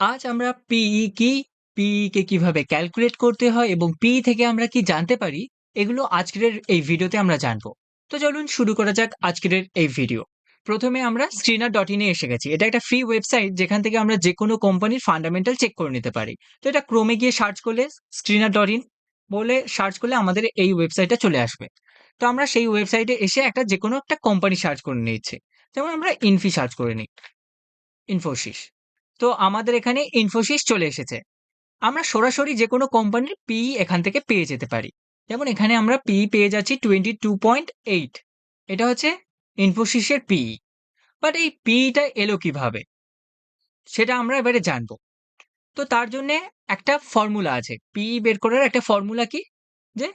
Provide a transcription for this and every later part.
আজ আমরা পিই কি, পিই কে কীভাবে ক্যালকুলেট করতে হয় এবং পিই থেকে আমরা কি জানতে পারি, এগুলো আজকের এই ভিডিওতে আমরা জানব। তো চলুন শুরু করা যাক আজকের এই ভিডিও। প্রথমে আমরা screener.in এ এসে গেছি। এটা একটা ফ্রি ওয়েবসাইট যেখান থেকে আমরা যে কোনো কোম্পানির ফান্ডামেন্টাল চেক করে নিতে পারি। তো এটা ক্রোমে গিয়ে সার্চ করলে screener.in বলে সার্চ করলে আমাদের এই ওয়েবসাইটটা চলে আসবে। তো আমরা সেই ওয়েবসাইটে এসে একটা যে কোনো একটা কোম্পানি সার্চ করে নিচ্ছি। যেমন আমরা ইনফি সার্চ করে নিই। ইনফোসিস। তো আমাদের এখানে ইনফোসিস চলে এসেছে। আমরা সরাসরি যে কোনো কোম্পানির পিই এখান থেকে পেয়ে যেতে পারি। যেমন এখানে আমরা পিই পেয়ে যাচ্ছি 22.8 এটা হচ্ছে ইনফোসিসের পিই। বাট এই পিইটা এলো কীভাবে? সেটা আমরা এবারে জানব। তো তার জন্যে একটা ফর্মুলা আছে। পিই বের করার একটা ফর্মুলা কি? যে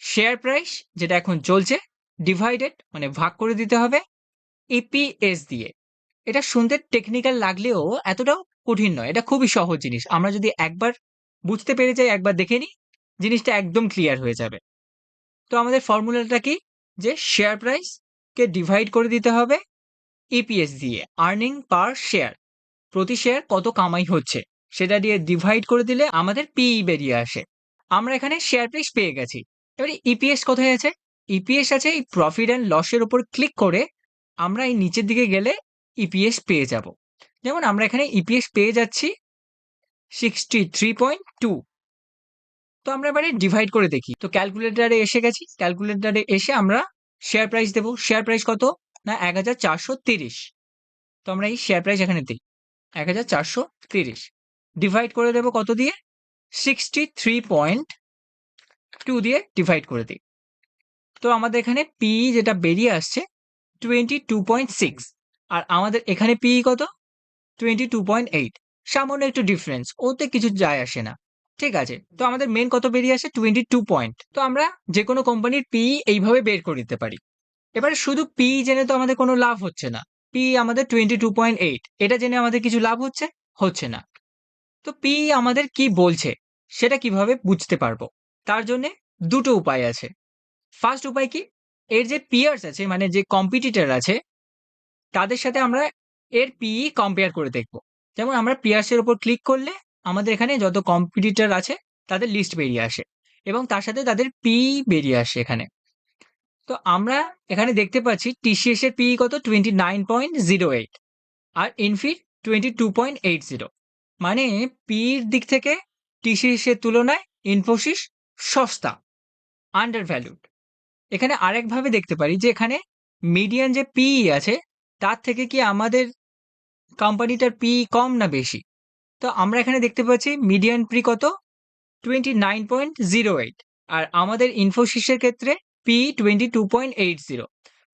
শেয়ার প্রাইস যেটা এখন চলছে ডিভাইডেড মানে ভাগ করে দিতে হবে ইপিএস দিয়ে। এটা শুনতে টেকনিক্যাল লাগলেও এতটাও কঠিন নয়। এটা খুবই সহজ জিনিস। আমরা যদি একবার বুঝতে পেরে যাই, একবার দেখে নিই, জিনিসটা একদম ক্লিয়ার হয়ে যাবে। তো আমাদের ফর্মুলাটা কি? যে শেয়ার প্রাইস কে ডিভাইড করে দিতে হবে ইপিএস দিয়ে, আর্নিং পার শেয়ার। প্রতি শেয়ার কত কামাই হচ্ছে, সেটা দিয়ে ডিভাইড করে দিলে আমাদের পিই বেরিয়ে আসে। আমরা এখানে শেয়ার প্রাইস পেয়ে গেছি। এবারে ইপিএস কোথায় আছে? ইপিএস আছে এই প্রফিট অ্যান্ড লসের উপর ক্লিক করে আমরা এই নিচের দিকে গেলে ইপিএস পেয়ে যাব। যেমন আমরা এখানে ইপিএস পেয়ে যাচ্ছি 63.2 তো আমরা এবারে ডিভাইড করে দেখি। তো ক্যালকুলেটারে এসে গেছি। ক্যালকুলেটারে এসে আমরা শেয়ার প্রাইস দেব। শেয়ার প্রাইস কত? না ১৪৩০ তো আমরা এই শেয়ার প্রাইস এখানে দিই। ১৪৩০ ডিভাইড করে দেব কত দিয়ে? 63.2 দিয়ে ডিভাইড করে দিই। তো আমাদের এখানে পিই যেটা বেরিয়ে আসছে 22.6 আর আমাদের এখানে পিই কত? 22.8 সামান্য একটু ডিফারেন্স। ওতে কিছু যায় আসে না। ঠিক আছে? তো আমাদের মেন কত বেরিয়ে আসে? 22 পয়েন্ট। তো আমরা যেকোনো কোম্পানির পিই এইভাবে বের করে দিতে পারি। এবারে শুধু পিই জেনে তো আমাদের কোনো লাভ হচ্ছে না। পিই আমাদের 22.8 এটা জেনে আমাদের কিছু লাভ হচ্ছে? হচ্ছে না। তো পিই আমাদের কি বলছে? সেটা কীভাবে বুঝতে পারব? তার জন্যে দুটো উপায় আছে। ফার্স্ট উপায় কি? এর যে পিয়ার্স আছে মানে যে কম্পিটিটর আছে তাদের সাথে আমরা এর পিই কম্পেয়ার করে দেখব। যেমন আমরা পিয়ার্সের উপর ক্লিক করলে আমাদের এখানে যত কম্পিটিটার আছে তাদের লিস্ট বেরিয়ে আসে এবং তার সাথে তাদের পিই বেরিয়ে আসে এখানে। তো আমরা এখানে দেখতে পাচ্ছি টিসিএস এর পিই কত? 29.08 আর ইনফির 22.80 মানে পিইর দিক থেকে টিসিএস এর তুলনায় ইনফোসিস সস্তা, আন্ডার ভ্যালুড। এখানে আরেকভাবে দেখতে পারি যে এখানে মিডিয়ান যে পিই আছে তার থেকে কি আমাদের কোম্পানিটার পি কম না বেশি? তো আমরা এখানে দেখতে পাচ্ছি মিডিয়ান পি কত? 29.08 আর আমাদের ইনফোসিসের ক্ষেত্রে পি 22.80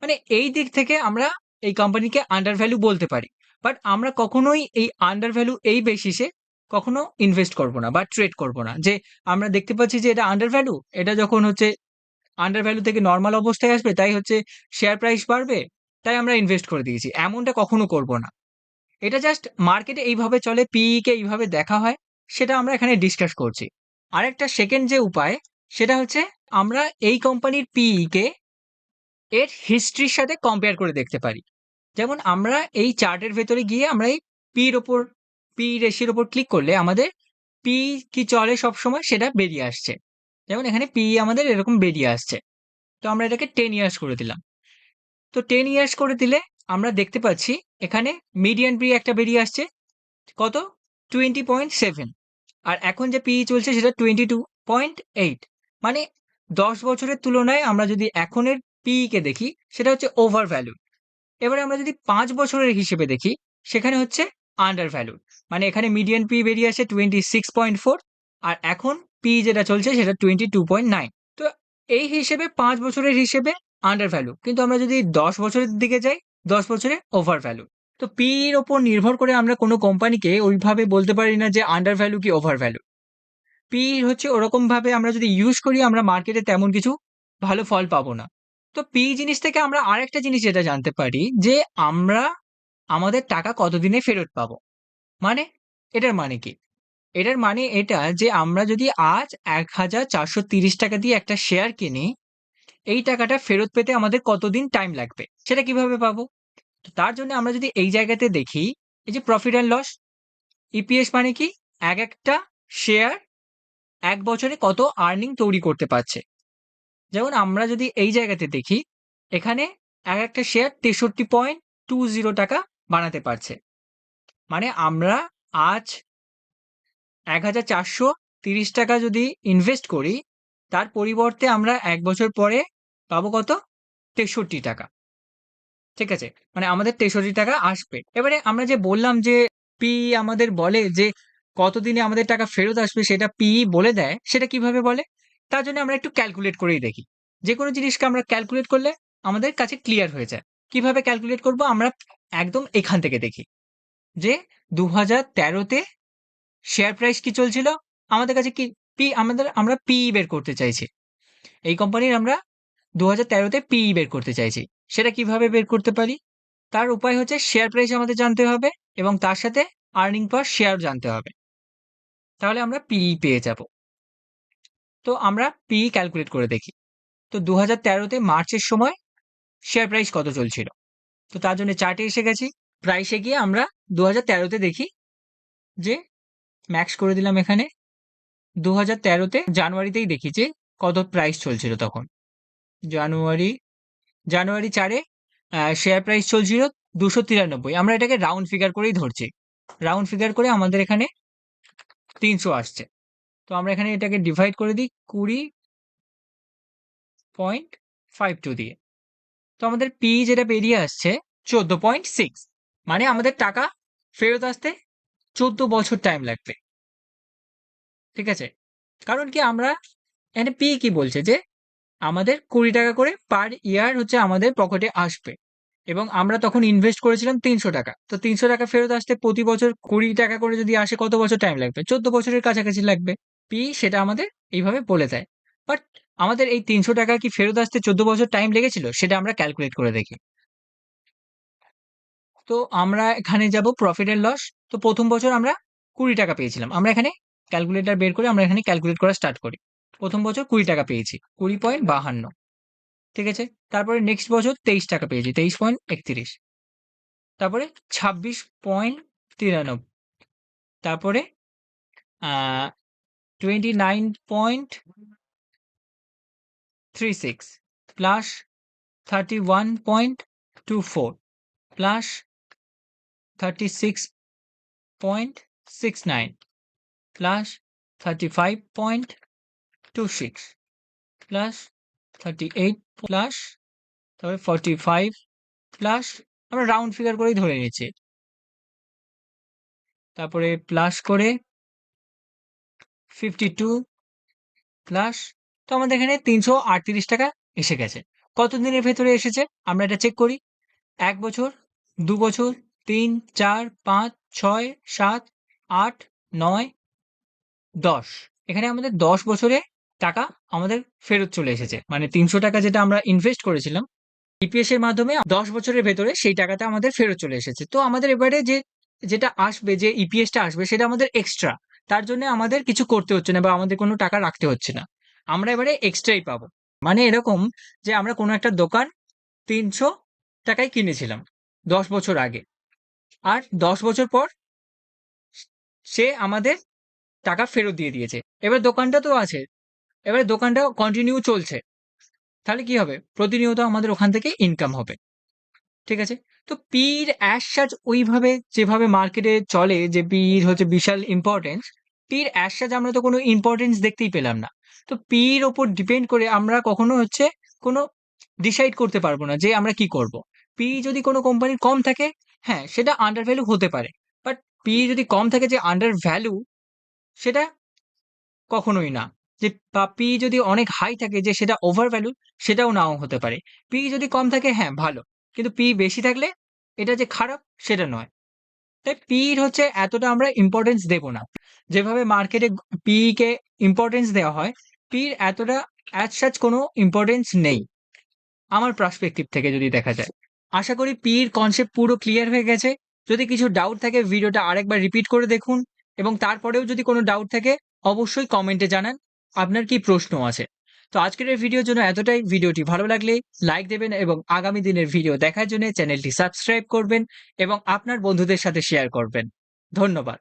মানে এই দিক থেকে আমরা এই কোম্পানিকে আন্ডার ভ্যালু বলতে পারি। বাট আমরা কখনোই এই আন্ডার ভ্যালু এই বেসিসে কখনো ইনভেস্ট করব না বা ট্রেড করব না। যে আমরা দেখতে পাচ্ছি যে এটা আন্ডার ভ্যালু, এটা যখন হচ্ছে আন্ডার ভ্যালু থেকে নর্মাল অবস্থায় আসবে তাই হচ্ছে শেয়ার প্রাইস বাড়বে, তাই আমরা ইনভেস্ট করে দিয়েছি। এমনটা কখনো করব না। এটা জাস্ট মার্কেটে এইভাবে চলে, পিই কে এইভাবে দেখা হয়, সেটা আমরা এখানে ডিসকাস করছি। আরেকটা সেকেন্ড যে উপায় সেটা হচ্ছে আমরা এই কোম্পানির পিই কে এর হিস্ট্রির সাথে কম্পেয়ার করে দেখতে পারি। যেমন আমরা এই চার্টের ভেতরে গিয়ে আমরা এই পির ওপর পি রেশিওর ওপর ক্লিক করলে আমাদের পি কি চলে সবসময় সেটা বেরিয়ে আসছে। যেমন এখানে পিই আমাদের এরকম বেরিয়ে আসছে। তো আমরা এটাকে টেন ইয়ার্স করে দিলাম। তো টেন ইয়ার্স করে দিলে আমরা দেখতে পাচ্ছি এখানে মিডিয়ান পি একটা বেরিয়ে আসছে। কত? 20.7 আর এখন যে পিই চলছে সেটা 22.8 মানে 10 বছরের তুলনায় আমরা যদি এখনের পিই কে দেখি, সেটা হচ্ছে ওভার ভ্যালু। এবারে আমরা যদি পাঁচ বছরের হিসেবে দেখি, সেখানে হচ্ছে আন্ডার ভ্যালু। মানে এখানে মিডিয়ান পি বেরিয়ে আসে 26.4 আর এখন পি যেটা চলছে সেটা 22.9 তো এই হিসেবে পাঁচ বছরের হিসেবে আন্ডার ভ্যালু। কিন্তু আমরা যদি 10 বছরের দিকে যাই 10 বছরে ওভার ভ্যালু। তো পি এর উপর নির্ভর করে আমরা কোনো কোম্পানিকে ওইভাবে বলতে পারি না যে আন্ডার ভ্যালু কি ওভার ভ্যালু। পি হচ্ছে ওরকমভাবে আমরা যদি ইউজ করি আমরা মার্কেটে তেমন কিছু ভালো ফল পাবো না। তো পি জিনিস থেকে আমরা আরেকটা জিনিস যেটা জানতে পারি যে আমরা আমাদের টাকা কতদিনে ফেরত পাবো। মানে এটার মানে কি? এটার মানে এটা যে আমরা যদি আজ ৳১,৪৩০ দিয়ে একটা শেয়ার কিনি, এই টাকাটা ফেরত পেতে আমাদের কতদিন টাইম লাগবে? সেটা কীভাবে পাবো? তো তার জন্য আমরা যদি এই জায়গাতে দেখি, এই যে প্রফিট অ্যান্ড লস ইপিএস মানে কি এক একটা শেয়ার এক বছরে কত আর্নিং তৈরি করতে পারছে যেমন আমরা যদি এই জায়গাতে দেখি এখানে এক একটা শেয়ার তেষট্টি পয়েন্ট টু জিরো টাকা বানাতে পারছে মানে আমরা আজ এক হাজার চারশো তিরিশ টাকা যদি ইনভেস্ট করি তার পরিবর্তে আমরা এক বছর পরে পাবো কত? তেষট্টি টাকা। ঠিক আছে? মানে আমাদের তেষট্টি টাকা আসবে। এবারে আমরা যে বললাম যে পি আমাদের বলে যে কতদিনে আমাদের টাকা ফেরত আসবে সেটা পি বলে দেয়, সেটা কীভাবে বলে? তার জন্য আমরা একটু ক্যালকুলেট করেই দেখি। যে কোনো জিনিসকে আমরা ক্যালকুলেট করলে আমাদের কাছে ক্লিয়ার হয়ে যায়। কীভাবে ক্যালকুলেট করব? আমরা একদম এখান থেকে দেখি। যে দু হাজার তেরোতে শেয়ার প্রাইস কি চলছিল? আমাদের কাছে কি পি আমাদের, আমরা পি বের করতে চাইছি। এই কোম্পানির আমরা দু হাজার তেরোতে পি বের করতে চাইছি। সেটা কীভাবে বের করতে পারি? তার উপায় হচ্ছে শেয়ার প্রাইস আমাদের জানতে হবে এবং তার সাথে আর্নিং পার শেয়ার জানতে হবে। তাহলে আমরা পিই পেয়ে যাব। তো আমরা পিই ক্যালকুলেট করে দেখি। তো দু হাজার তেরোতে মার্চের সময় শেয়ার প্রাইস কত চলছিল? তো তার জন্য চার্টে এসে গেছি। প্রাইসে গিয়ে আমরা দু হাজার তেরোতে দেখি যে ম্যাক্স করে দিলাম এখানে। দু হাজার তেরোতে জানুয়ারিতেই দেখি যে কত প্রাইস চলছিল তখন। জানুয়ারি জানুয়ারি চারে শেয়ার প্রাইস চলছিল দুশো তিরানব্বই। আমরা এটাকে রাউন্ড ফিগার করেই ধরছি। রাউন্ড ফিগার করে আমাদের এখানে তিনশো আসছে। তো আমরা এখানে এটাকে ডিভাইড করে দিই কুড়ি পয়েন্ট ফাইভ টু দিয়ে। তো আমাদের পি যেটা বেরিয়ে আসছে চোদ্দ পয়েন্ট সিক্স মানে আমাদের টাকা ফেরত আসতে চোদ্দ বছর টাইম লাগবে। ঠিক আছে? কারণ কি আমরা, এখানে পি কি বলছে যে আমাদের কুড়ি টাকা করে পার ইয়ার হচ্ছে আমাদের পকেটে আসবে। এবং আমরা তখন ইনভেস্ট করেছিলাম তিনশো টাকা। তো তিনশো টাকা ফেরত আসতে প্রতি বছর কুড়ি টাকা করে যদি আসে, কত বছর টাইম লাগবে? চোদ্দ বছরের কাছাকাছি লাগবে। পি সেটা আমাদের এইভাবে বলে দেয়। বাট আমাদের এই তিনশো টাকা কি ফেরত আসতে চোদ্দ বছর টাইম লেগেছিল? সেটা আমরা ক্যালকুলেট করে দেখি। তো আমরা এখানে যাব প্রফিট এন্ড লস তো প্রথম বছর আমরা কুড়ি টাকা পেয়েছিলাম। আমরা এখানে ক্যালকুলেটার বের করে আমরা এখানে ক্যালকুলেট করা স্টার্ট করি। প্রথম বছর কুড়ি টাকা পেয়েছি, কুড়ি পয়েন্ট বাহান্ন। ঠিক আছে? তারপরে নেক্সট বছর তেইশ টাকা পেয়েছি, তেইশ পয়েন্ট একত্রিশ। তারপরে ছাব্বিশ পয়েন্ট তিরানব্বই। তারপরে twenty nine point three six plus thirty one point two four plus thirty six point six nine plus thirty five point two six plus thirty eight plus তারপরে ফর্টি ফাইভ প্লাস আমরা round figure করেই ধরে নিয়েছি। তারপরে plus করে fifty two plus তো আমাদের এখানে তিনশো আটত্রিশ টাকা এসে গেছে। কত দিনের ভেতরে এসেছে? আমরা এটা চেক করি। এক বছর, দু বছর, তিন, চার, পাঁচ, ছয়, সাত, আট, নয়, দশ। এখানে আমাদের দশ বছরে টাকা আমাদের ফেরত চলে এসেছে। মানে তিনশো টাকা যেটা আমরা ইনভেস্ট করেছিলাম ইপিএস এর মাধ্যমে দশ বছরের ভেতরে সেই টাকাটা আমাদের ফেরত চলে এসেছে। তো আমাদের এবারে যে, যেটা আসবে, যে ইপিএসটা আসবে সেটা আমাদের এক্সট্রা তার জন্য আমাদের কিছু করতে হচ্ছে না বা আমাদের কোনো টাকা রাখতে হচ্ছে না। আমরা এবারে এক্সট্রাই পাবো। মানে এরকম যে আমরা কোনো একটা দোকান তিনশো টাকায় কিনেছিলাম দশ বছর আগে। আর দশ বছর পর সে আমাদের টাকা ফেরত দিয়ে দিয়েছে। এবার দোকানটা তো আছে। এবারে দোকানটা কন্টিনিউ চলছে। তাহলে কি হবে? প্রতিনিয়ত আমাদের ওখান থেকে ইনকাম হবে। ঠিক আছে? তো পির অ্যাশ সাজ ওইভাবে যেভাবে মার্কেটে চলে, যে পির হচ্ছে বিশাল ইম্পর্টেন্স পির অ্যাশ সাজ আমরা তো কোনো ইম্পর্টেন্স দেখতেই পেলাম না। তো পির ওপর ডিপেন্ড করে আমরা কখনো হচ্ছে কোনো ডিসাইড করতে পারব না যে আমরা কি করব। পি যদি কোনো কোম্পানির কম থাকে হ্যাঁ সেটা আন্ডার ভ্যালু হতে পারে। বাট পি যদি কম থাকে যে আন্ডার ভ্যালু সেটা কখনোই না। যে পি যদি অনেক হাই থাকে যে সেটা ওভার ভ্যালু সেটাও নাও হতে পারে। পি যদি কম থাকে হ্যাঁ ভালো। কিন্তু পি বেশি থাকলে এটা যে খারাপ, সেটা নয়। তাই পির হচ্ছে এতটা আমরা ইম্পর্টেন্স দেব না। যেভাবে মার্কেটে পি কে ইম্পর্টেন্স দেওয়া হয় পির এতটা অ্যাজ সাচ কোনো ইম্পর্টেন্স নেই। আমার পার্সপেক্টিভ থেকে যদি দেখা যায়। আশা করি পির কনসেপ্ট পুরো ক্লিয়ার হয়ে গেছে। যদি কিছু ডাউট থাকে, ভিডিওটা আরেকবার রিপিট করে দেখুন। এবং তারপরেও যদি কোনো ডাউট থাকে, অবশ্যই কমেন্টে জানান। আপনার কি প্রশ্ন আছে? তো আজকের এই ভিডিওর জন্য এতটাই। ভিডিওটি ভালো লাগলে লাইক দেবেন এবং আগামী দিনের ভিডিও দেখার জন্য চ্যানেলটি সাবস্ক্রাইব করবেন এবং আপনার বন্ধুদের সাথে শেয়ার করবেন। ধন্যবাদ।